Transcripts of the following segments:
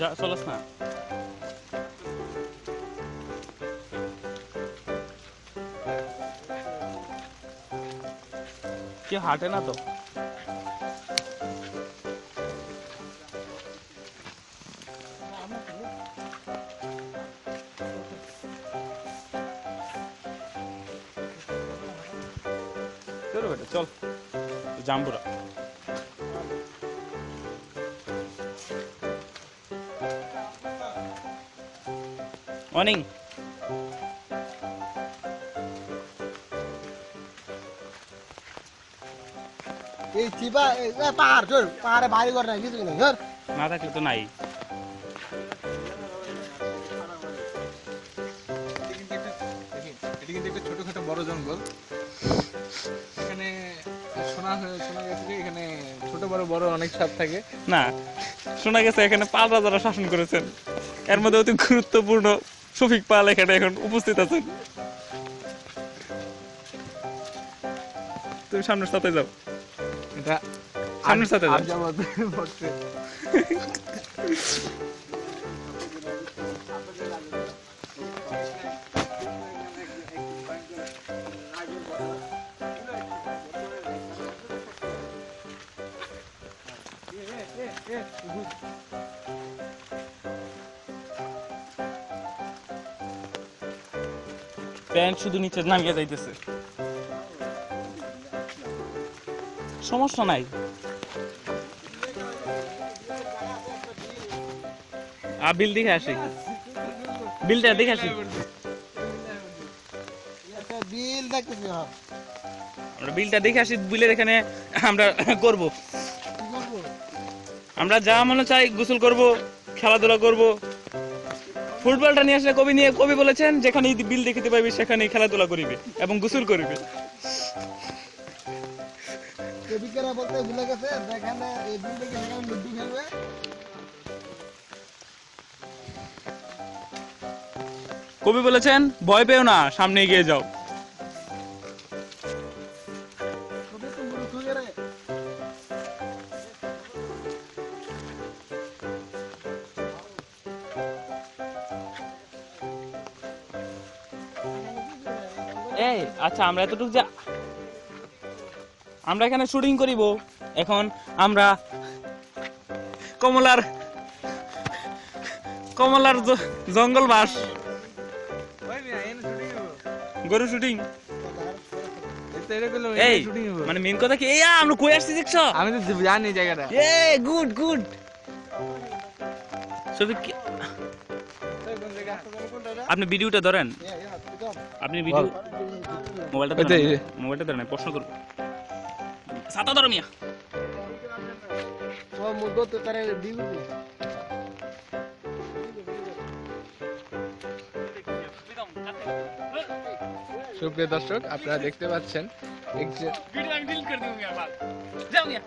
যা চলস না কেউ হাঁটে না তো চল বেটা চল জাম্বুরা মর্নিং এই চিপা এই পাহাড় চল পাহাড়ে বাড়ি ঘর নাই কিছু নেই না থাকলে তো নাই। এটি কিন্তু একটা ছোটখাটো বড় জঙ্গল। এখানে শোনা শোনা গেছে যে এখানে ছোট বড় বড় অনেক সাপ থাকে। না শোনা গেছে এখানে পাল রাজারা শাসন করেছেন। এর মধ্যে অতি গুরুত্বপূর্ণ শফিক পাল এখানে এখন উপস্থিত আছেন। তুমি সামনের সাথে যাও। সামনের সাথে যাও। আর্যাবত পড়ছে প্যান্ট শুধু নিচে নামিয়ে যাইতেছে। সমস্যা নাই। বিল দেখে আসি। বিলটা দেখে আসি। হ্যাঁ। আমরা বিলটা দেখে আসি বিলের এখানে আমরা করব? আমরা যা মনে চাই গোসল করব খেলাধুলা করব। ফুটবলটা নিয়ে আসলে কবি নিয়ে কবি বলেছেন যেখানে বিল দেখিতে পাইবে সেখানে খেলাধুলা করিবে এবং গোসল করিবে। কবিকেরা বলতে ভুলে গেছে যেখানে এই বিল দেখে সেখানে লুডু খেলবে। কবি বলেছেন ভয় পেও না সামনে এগিয়ে যাও। এই আচ্ছা আমরা এতটুকু যা আমরা এখানে শুটিং করিব। এখন আমরা কমলার কমলার জঙ্গল বাস। গরু শুটিং এই মানে মেন কথা কি? এই আমরা কই আসছি দেখছ? আমি তো জানি জায়গাটা। এ গুড গুড কি- আপনি ভিডিওটা ধরেন। আপনি ভিডিও মোবাইলটা ধরেন। মোবাইলটা ধরেন প্রশ্ন করব। ছাতা ধরো মিয়া। সুপ্রিয় দর্শক আপনারা দেখতে পাচ্ছেন ভিডিও আমি ডিলিট করে দেব মিয়া যাও মিয়া।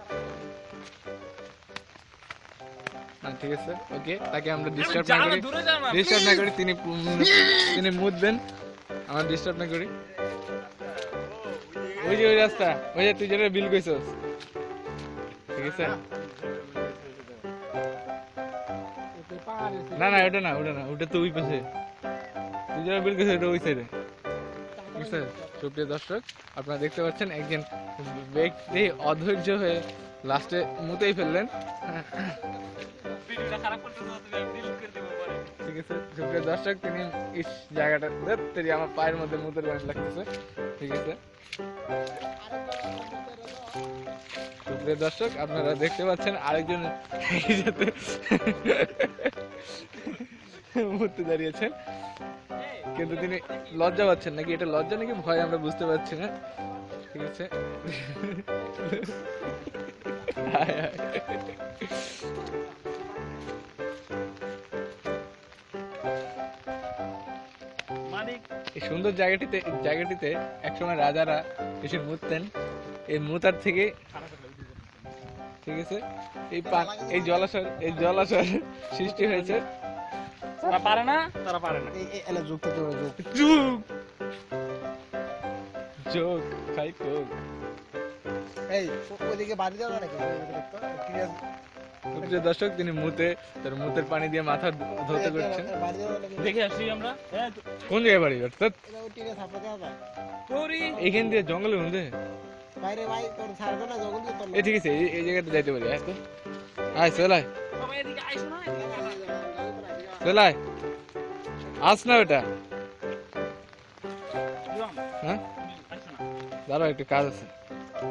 হ্যাঁ, ঠিক আছে ওকে তাকে আমরা ডিস্টার্ব না করি। না ডিস্টার্ব না করি তিনি তিনি মুদবেন আমরা ডিস্টার্ব না করি। ওই যে ওই রাস্তা ওই যে তুই যেটা বিল কইছস। ঠিক আছে? না না ওটা না ওটা না ওটা তো ওই পাশে। তুই যেটা বিল কইছস ওটা ওই সাইডে ঠিক আছে? সুপ্রিয় দর্শক আপনারা দেখতে পাচ্ছেন একজন ব্যক্তি অধৈর্য হয়ে লাস্টে মুতেই ফেললেন। ঠিক আছে, সুপ্রিয় দর্শক, তিনি ইস জায়গাটা তেরি আমার পায়ের মধ্যে মুতের বাস লাগতেছে। ঠিক আছে। সুপ্রিয় দর্শক, আপনারা দেখতে পাচ্ছেন আরেকজন যাতে মুতে দাঁড়িয়েছেন। কিন্তু তিনি লজ্জা পাচ্ছেন নাকি? এটা লজ্জা নাকি ভয়? আমরা বুঝতে পারছি না। ঠিক আছে। হায় হায়। এই সুন্দর জায়গাটিতে জায়গাটিতে একসময় রাজারা এসে মুততেন। এই মুতার থেকে ঠিক আছে? এই এই জলাশয় এই জলাশয় সৃষ্টি হয়েছে। তারা পারে না? তারা পারে না। এনে যুক্ত তো যোগ যুগ। যোগ! খাই কোক এই ও- ওইদিকে বাড়ি যাবে নাকি? দর্শক তিনি মুতে তার মুতের পানি দিয়ে মাথা ধুতে করছেন। দেখে আসি আমরা। হ্যাঁ কোন জায়গায় বাড়ি? অর্থাৎ এইখান দিয়ে জঙ্গলের মধ্যে? বাইরে ভাই তোর ছাড়বে না জঙ্গল দিয়ে ঠিক আছে এই- জায়গাটা যাইতে পারি আয় আয় চল আয় সবাই এদিকে আইসো না চল আয়। আস না জুয়াম, হ্যাঁ? দাঁড়াও একটু কাজ আছে।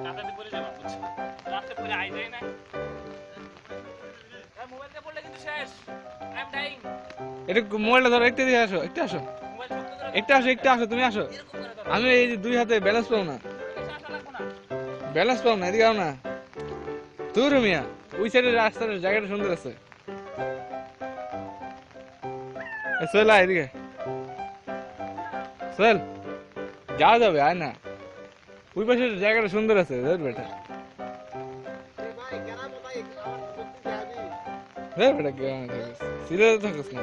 যাবা বুঝছ? রাতে পরে আই যায় না। শেষ। আই এম ডাইং একটু মোবাইলটা ধরো একটু দিয়ে আসো একটু আসো। একটু আসো একটু আসো তুমি আসো। আমি এই যে দুই হাতে ব্যালেন্স পাবো না। ব্যালেন্স পাবো না এদিকে আও না। তুই রুমিয়া ওই সাইডের রাস্তার জায়গাটা সুন্দর আছে। চল আয় এদিকে। চল যাওয়া যাবে আয় না। ওই পাশের জায়গাটা সুন্দর আছে ধর বেটা। ধর বেটা কেমন থাকিস সিরিয়াস থাকিস না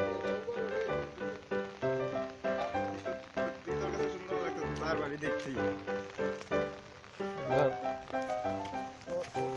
দেখছি